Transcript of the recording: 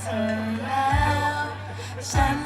เธอแล้วฉัน